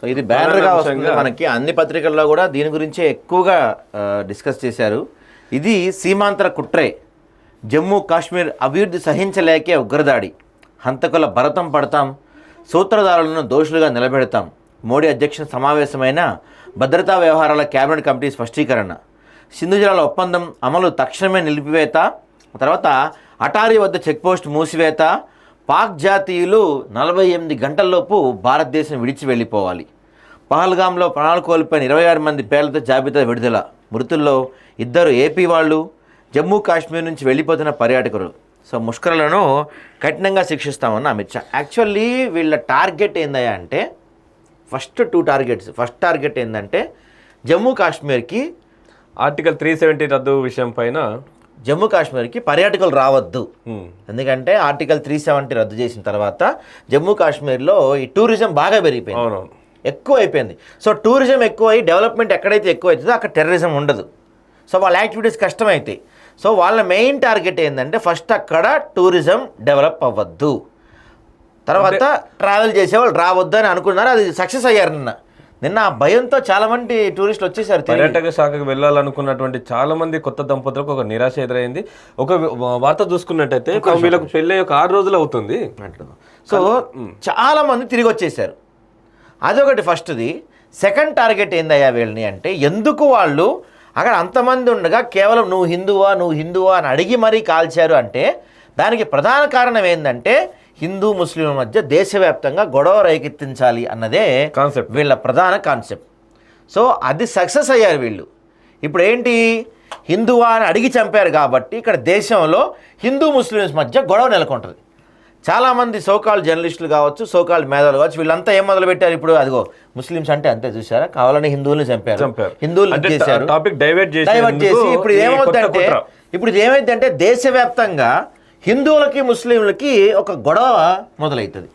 So ఇది బ్యానర్గా వస్తుంది మనకి. అన్ని పత్రికల్లో కూడా దీని గురించే ఎక్కువగా డిస్కస్ చేశారు. ఇది సీమాంతర కుట్రే. జమ్మూ కాశ్మీర్ అభివృద్ధి సహించలేకే ఉగ్రదాడి. హంతకుల భరతం పడతాం సూత్రధారులను దోషులుగా నిలబెడతాం. మోడీ అధ్యక్ష సమావేశమైన భద్రతా వ్యవహారాల కేబినెట్ కమిటీ స్పష్టీకరణ. సింధు జలాల ఒప్పందం అమలు తక్షణమే నిలిపివేత తర్వాత అటారీ వద్ద చెక్పోస్ట్ మూసివేత పాక్ జాతీయులు నలభై ఎనిమిది గంటల్లోపు భారతదేశం విడిచి వెళ్ళిపోవాలి. పహల్గాంలో ప్రాణాలు కోల్పోయిన ఇరవై ఆరు మంది పేర్లతో జాబితా విడుదల. మృతుల్లో ఇద్దరు ఏపీ వాళ్ళు జమ్మూ కాశ్మీర్ నుంచి వెళ్ళిపోతున్న పర్యాటకులు. సో ముష్కరులను కఠినంగా శిక్షిస్తామన్న అమిత్ షా. యాక్చువల్లీ వీళ్ళ టార్గెట్ ఏందయ్యా అంటే first two targets. First target ఏంటంటే జమ్మూ కాశ్మీర్కి ఆర్టికల్ త్రీ సెవెంటీ రద్దు విషయం పైన జమ్మూ కాశ్మీర్కి పర్యాటకులు రావద్దు. ఎందుకంటే ఆర్టికల్ త్రీ సెవెంటీ రద్దు చేసిన తర్వాత జమ్మూ కాశ్మీర్లో ఈ టూరిజం బాగా పెరిగిపోయింది. ఎక్కువ అయిపోయింది సో టూరిజం ఎక్కువ అయ్యి డెవలప్మెంట్ ఎక్కడైతే ఎక్కువ అవుతుందో అక్కడ టెర్రరిజం ఉండదు. సో వాళ్ళ యాక్టివిటీస్ కష్టమవుతాయి సో వాళ్ళ మెయిన్ టార్గెట్ ఏంటంటే ఫస్ట్ అక్కడ టూరిజం డెవలప్ అవ్వద్దు. తర్వాత ట్రావెల్ చేసేవాళ్ళు రావద్దు అని అనుకున్నారు అది సక్సెస్ అయ్యారు నిన్న నిన్న ఆ భయంతో చాలా మంది టూరిస్టులు వచ్చేసారు. పర్యాటక శాఖకు వెళ్ళాలనుకున్నటువంటి చాలా మంది కొత్త దంపతులకు ఒక నిరాశ ఎదురైంది. ఒక వార్త చూసుకున్నట్టయితే వీళ్ళకు పెళ్ళి ఒక ఆరు రోజులు అవుతుంది. సో చాలా మంది తిరిగి వచ్చేసారు. అదొకటి ఫస్ట్ది. సెకండ్ టార్గెట్ ఏందయ్యా వీళ్ళని అంటే ఎందుకు వాళ్ళు అక్కడ అంతమంది ఉండగా కేవలం నువ్వు హిందువా నువ్వు హిందువా అని అడిగి మరీ కాల్చారు అంటే దానికి ప్రధాన కారణం ఏంటంటే హిందూ ముస్లింల మధ్య దేశవ్యాప్తంగా గొడవ రేకెత్తించాలి అన్నదే కాన్సెప్ట్. వీళ్ళ ప్రధాన కాన్సెప్ట్. సో అది సక్సెస్ అయ్యారు వీళ్ళు. ఇప్పుడు ఏంటి? హిందువా అని అడిగి చంపారు కాబట్టి ఇక్కడ దేశంలో హిందూ ముస్లిమ్స్ మధ్య గొడవ నెలకొంటుంది. చాలామంది సోకాల్ జర్నలిస్టులు కావచ్చు సోకాల్ మేధావులు కావచ్చు వీళ్ళంతా ఏం మొదలు పెట్టారు ఇప్పుడు? అదిగో ముస్లిమ్స్ అంటే అంతే చూసారా కావాలని హిందువుల్ని చంపారు. హిందువులు చేశారు టాపిక్ డైవర్ట్ చేసి డైవర్ట్ చేసి ఇప్పుడు ఏమవుతుందంటే ఇప్పుడు ఇది ఏమైందంటే దేశవ్యాప్తంగా హిందువులకి ముస్లింలకి ఒక గొడవ మొదలవుతుంది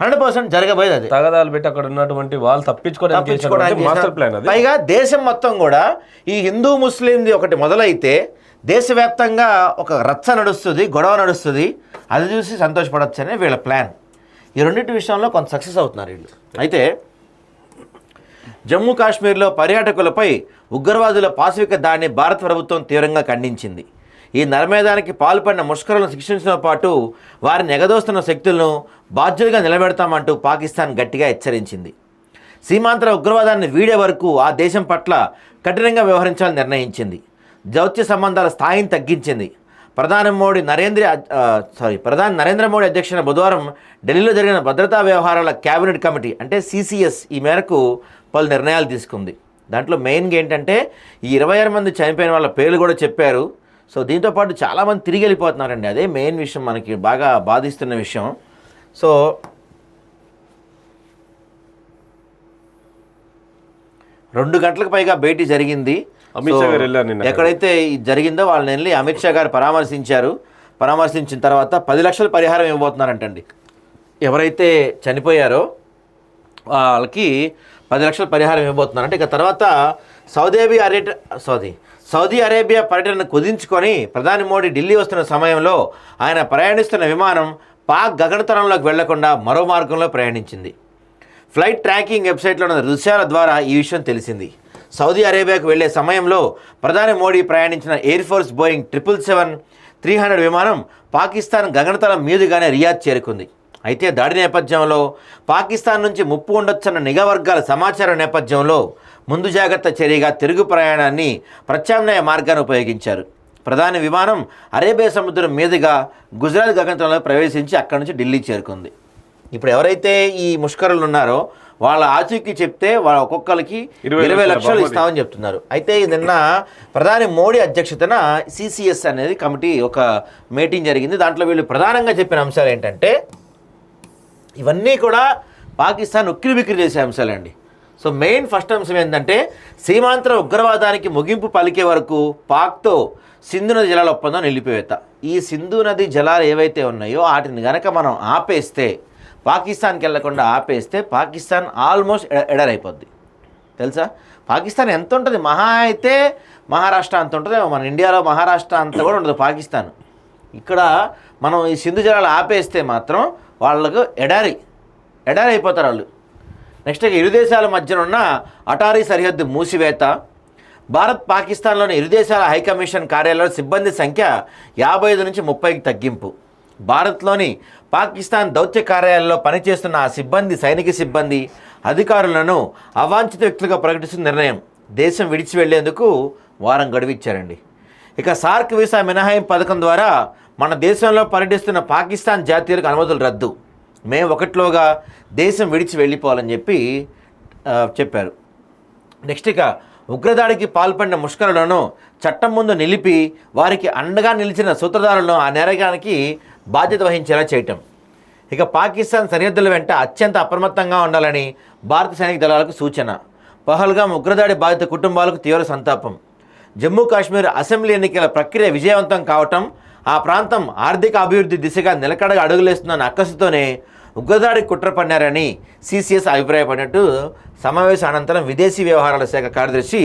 హండ్రెడ్ పర్సెంట్ జరగబోయేది అది. తగదాలు పెట్టి అక్కడ ఉన్నటువంటి వాళ్ళు తప్పించుకోవడానికి మాస్టర్ ప్లాన్ అది. పైగా దేశం మొత్తం కూడా ఈ హిందూ ముస్లింది ఒకటి మొదలైతే దేశవ్యాప్తంగా ఒక రచ్చ నడుస్తుంది గొడవ నడుస్తుంది. అది చూసి సంతోషపడొచ్చనే వీళ్ళ ప్లాన్. ఈ రెండింటి విషయంలో కొంత సక్సెస్ అవుతున్నారు వీళ్ళు. అయితే జమ్మూ కాశ్మీర్లో పర్యాటకులపై ఉగ్రవాదుల పాశవిక దాడిని భారత ప్రభుత్వం తీవ్రంగా ఖండించింది. ఈ నరమేధానికి పాల్పడిన ముష్కరులను శిక్షించడంతో పాటు వారిని ఎగదోస్తున్న శక్తులను బాధ్యులుగా నిలబెడతామంటూ పాకిస్తాన్ గట్టిగా హెచ్చరించింది. సీమాంతర ఉగ్రవాదాన్ని వీడే వరకు ఆ దేశం పట్ల కఠినంగా వ్యవహరించాలని నిర్ణయించింది. దౌత్య సంబంధాల స్థాయిని తగ్గించింది. ప్రధాని మోడీ నరేంద్ర సారీ ప్రధాని నరేంద్ర మోడీ అధ్యక్షన బుధవారం ఢిల్లీలో జరిగిన భద్రతా వ్యవహారాల కేబినెట్ కమిటీ అంటే సిసిఎస్ ఈ మేరకు పలు నిర్ణయాలు తీసుకుంది. దాంట్లో మెయిన్గా ఏంటంటే ఈ ఇరవై ఆరు మంది చనిపోయిన వాళ్ళ పేర్లు కూడా చెప్పారు. సో దీంతో పాటు చాలామంది తిరిగి వెళ్ళిపోతున్నారండి. అదే మెయిన్ విషయం మనకి బాగా బాధిస్తున్న విషయం. సో రెండు గంటలకు పైగా భేటీ జరిగింది. అమిత్ షా గారు వెళ్ళారు నిన్న. ఎక్కడైతే ఇది జరిగిందో వాళ్ళని వెళ్ళి అమిత్ షా గారు పరామర్శించారు. పరామర్శించిన తర్వాత పది లక్షల పరిహారం ఇవ్వబోతున్నారంటండి. ఎవరైతే చనిపోయారో వాళ్ళకి పది లక్షల పరిహారం ఇవ్వబోతున్నారంటే. ఇక తర్వాత సౌదీ అరేబియా అరేట సౌదీ సౌదీ అరేబియా పర్యటనను కుదించుకొని ప్రధాని మోడీ ఢిల్లీ వస్తున్న సమయంలో ఆయన ప్రయాణిస్తున్న విమానం పాక్ గగనతరంలోకి వెళ్ళకుండా మరో మార్గంలో ప్రయాణించింది. ఫ్లైట్ ట్రాకింగ్ వెబ్సైట్లో ఉన్న దృశ్యాల ద్వారా ఈ విషయం తెలిసింది. సౌదీ అరేబియాకు వెళ్ళే సమయంలో ప్రధాని మోడీ ప్రయాణించిన air force Boeing triple seven three hundred విమానం పాకిస్తాన్ గగనతలం మీదుగానే రియాద్ చేరుకుంది. అయితే దాడి నేపథ్యంలో పాకిస్తాన్ నుంచి ముప్పు ఉండొచ్చన్న నిఘా వర్గాల సమాచారం నేపథ్యంలో ముందు జాగ్రత్త చర్యగా తిరుగు ప్రయాణాన్ని ప్రత్యామ్నాయ మార్గాన్ని ఉపయోగించారు. ప్రధాని విమానం అరేబియా సముద్రం మీదుగా గుజరాత్ గగనతలంలో ప్రవేశించి అక్కడి నుంచి ఢిల్లీ చేరుకుంది. ఇప్పుడు ఎవరైతే ఈ ముష్కరులు ఉన్నారో వాళ్ళ ఆచూకీ చెప్తే వాళ్ళ ఒక్కొక్కరికి ఇరవై లక్షల. ఇస్తామని చెప్తున్నారు. అయితే నిన్న ప్రధాని మోడీ అధ్యక్షతన సిసిఎస్ అనేది కమిటీ ఒక మీటింగ్ జరిగింది. దాంట్లో వీళ్ళు ప్రధానంగా చెప్పిన అంశాలు ఏంటంటే ఇవన్నీ కూడా పాకిస్తాన్ ఉక్కిరి బిక్కిరి చేసే అంశాలండి. సో మెయిన్ ఫస్ట్ అంశం ఏంటంటే సీమాంతర ఉగ్రవాదానికి ముగింపు పలికే వరకు పాక్తో సింధు నది జలాల ఒప్పందం నిలిపివేత. ఈ సింధు నది జలాలు ఏవైతే ఉన్నాయో వాటిని గనక మనం ఆపేస్తే పాకిస్తాన్కి వెళ్ళకుండా ఆపేస్తే పాకిస్తాన్ ఆల్మోస్ట్ ఎడ ఎడరైపోద్ది తెలుసా? పాకిస్తాన్ ఎంత ఉంటుంది? మహా అయితే మహారాష్ట్ర అంత ఉంటుంది. మన ఇండియాలో మహారాష్ట్ర అంత కూడా ఉండదు పాకిస్తాన్. ఇక్కడ మనం ఈ సింధు జలాలు ఆపేస్తే మాత్రం వాళ్ళకు ఎడారి ఎడారి అయిపోతారు వాళ్ళు. నెక్స్ట్ ఇరు దేశాల మధ్యన ఉన్న అటారీ సరిహద్దు మూసివేత భారత్ పాకిస్తాన్లోని ఇరు దేశాల హైకమిషన్ కార్యాలయంలో సిబ్బంది సంఖ్య యాభై ఐదు నుంచి ముప్పైకి తగ్గింపు. భారత్లోని పాకిస్తాన్ దౌత్య కార్యాలయంలో పనిచేస్తున్న ఆ సిబ్బంది సైనిక సిబ్బంది అధికారులను అవాంఛిత వ్యక్తులుగా ప్రకటిస్తున్న నిర్ణయం. దేశం విడిచి వెళ్ళేందుకు వారం గడువు ఇచ్చారండి. ఇక సార్క్ వీసా మినహాయింపు పథకం ద్వారా మన దేశంలో పర్యటిస్తున్న పాకిస్తాన్ జాతీయులకు అనుమతులు రద్దు. మే ఒకటిలోగా దేశం విడిచి వెళ్ళిపోవాలని చెప్పి చెప్పారు. నెక్స్ట్ ఇక ఉగ్రదాడికి పాల్పడిన ముష్కరులను చట్టం ముందు నిలిపి వారికి అండగా నిలిచిన సూత్రధారులను ఆ నేరగానికి బాధ్యత వహించేలా చేయటం. ఇక పాకిస్తాన్ సరిహద్దుల వెంట అత్యంత అప్రమత్తంగా ఉండాలని భారత సైనిక దళాలకు సూచన. పహల్గాం ఉగ్రదాడి బాధిత కుటుంబాలకు తీవ్ర సంతాపం. జమ్మూ కాశ్మీర్ అసెంబ్లీ ఎన్నికల ప్రక్రియ విజయవంతం కావటం ఆ ప్రాంతం ఆర్థిక అభివృద్ధి దిశగా నిలకడగా అడుగులేస్తున్న అక్కసుతోనే ఉగ్రదాడి కుట్ర పన్నారని సిసిఎస్ అభిప్రాయపడినట్టు సమావేశం అనంతరం విదేశీ వ్యవహారాల శాఖ కార్యదర్శి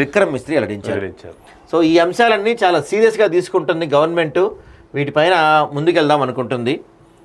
విక్రమ్ మిస్త్రీ వెల్లడించారు. సో ఈ అంశాలన్నీ చాలా సీరియస్గా తీసుకుంటుంది గవర్నమెంట్. వీటిపైన ముందుకెళ్దాం అనుకుంటుంది.